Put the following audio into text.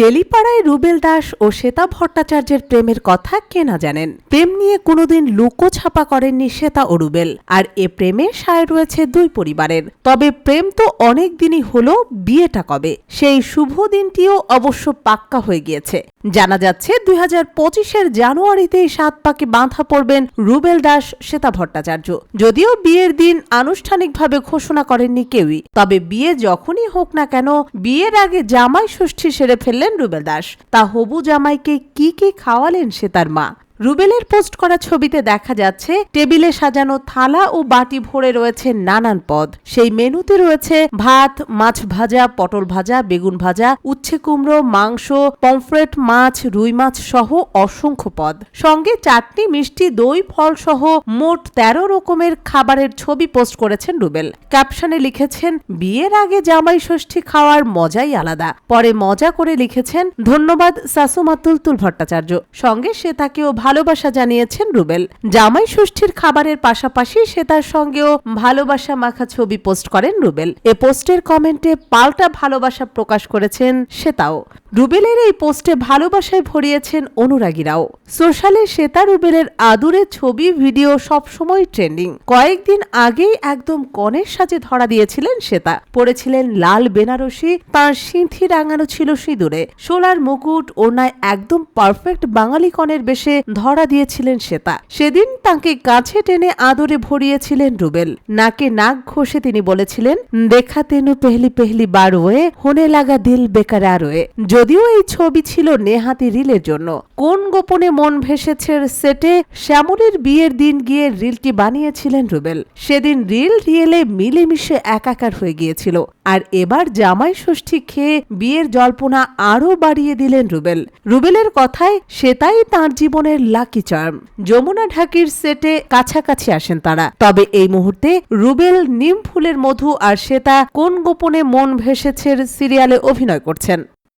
টেলিপাড়ায় রুবেল দাস ও শ্বেতা ভট্টাচার্যের প্রেমের কথা কে না জানেন? প্রেম নিয়ে কোনোদিন লুকো ছাপা করেননি শ্বেতা ও রুবেল। আর এ প্রেমে সায় রয়েছে দুই পরিবারের। তবে প্রেম তো অনেক দিনই হলো বিয়েটা কবে? সেই শুভ দিনটিও অবশ্য পাক্কা হয়ে গিয়েছে। জানা যাচ্ছে দুই হাজার পঁচিশের জানুয়ারিতেই সাত পাকে বাঁধা পড়বেন রুবেল দাস, শ্বেতা ভট্টাচার্য। যদিও বিয়ের দিন আনুষ্ঠানিকভাবে ঘোষণা করেননি কেউই। তবে বিয়ে যখনই হোক না কেন, বিয়ের আগে জামাই ষষ্ঠী সেরে ফেললেন রুবেল দাস। তা হবু জামাইকে কি কি খাওয়ালেন সে তার মা? রুবেলের পোস্ট করা ছবিতে দেখা যাচ্ছে, টেবিলে সাজানো থালা ও বাটি ভরে রয়েছে নানান পদ। সেই মেনুতে রয়েছে ভাত, মাছ ভাজা, পটল ভাজা, বেগুন ভাজা, উচ্ছে কুমড়ো, মাংস, পমফ্রেট মাছ, রুই মাছ সহ অসংখ্য পদ। সঙ্গে চাটনি, মিষ্টি, দই, ফল সহ মোট তেরো রকমের খাবারের ছবি পোস্ট করেছেন রুবেল। ক্যাপশনে লিখেছেন, বিয়ের আগে জামাই ষষ্ঠী খাওয়ার মজাই আলাদা। পরে মজা করে লিখেছেন, ধন্যবাদ সাসুমা তুলতুল ভট্টাচার্য। সঙ্গে সে তাকেও ভালোবাসা জানিয়েছেন রুবেল। জামাই ষষ্ঠীর খাবারের পাশাপাশি সে তার সঙ্গেও ভালোবাসা মাখা ছবি পোস্ট করেন রুবেল। এ পোস্টের কমেন্টে পাল্টা ভালোবাসা প্রকাশ করেছেন শ্বেতাও। রুবেলের এই পোস্টে ভালোবাসায় ভরিয়েছেন অনুরাগীরাও। সোশ্যালে শ্বেতা রুবেলের আদুরে ছবি, ভিডিও সবসময় ট্রেন্ডিং। কয়েকদিন আগেই একদম কনের সাজে ধরা দিয়েছিলেন শ্বেতা। পড়েছিলেন লাল বেনারসি, তার সিঁথি রাঙানো ছিল সিঁদুরে। সোলার মুকুট ওনায় একদম পারফেক্ট বাঙালি কনের বেশে ধরা দিয়েছিলেন শ্বেতা। সেদিন তাকে কাছে টেনে আদরে ভরিয়েছিলেন রুবেল। নাকে নাক ঘষে তিনি বলেছিলেন, দেখা তেনু পেহলি পেহলি বার ওয়ে, হোনে লাগা দিল বেকার ওয়ে। যদিও এই ছবি ছিল নেহাতি রিলের জন্য। কোন গোপনে মন ভেসেছে সেটে, শ্যামলের বিয়ের দিন গিয়ে রিলটি বানিয়েছিলেন রুবেল। সেদিন রিল রিয়েলে মিলেমিশে একাকার হয়ে গিয়েছিল। আর এবার জামাই ষষ্ঠী খেয়ে বিয়ের জল্পনা আরও বাড়িয়ে দিলেন রুবেল। রুবেলের কথায়, সেটাই তার জীবনের লাকি চার্ম। যমুনা ঢাকির সেটে কাছাকাছি আসেন তারা। তবে এই মুহূর্তে রুবেল নিম ফুলের মধু আর শ্বেতা কোন গোপনে মন ভেসেছে সিরিয়ালে অভিনয় করছেন।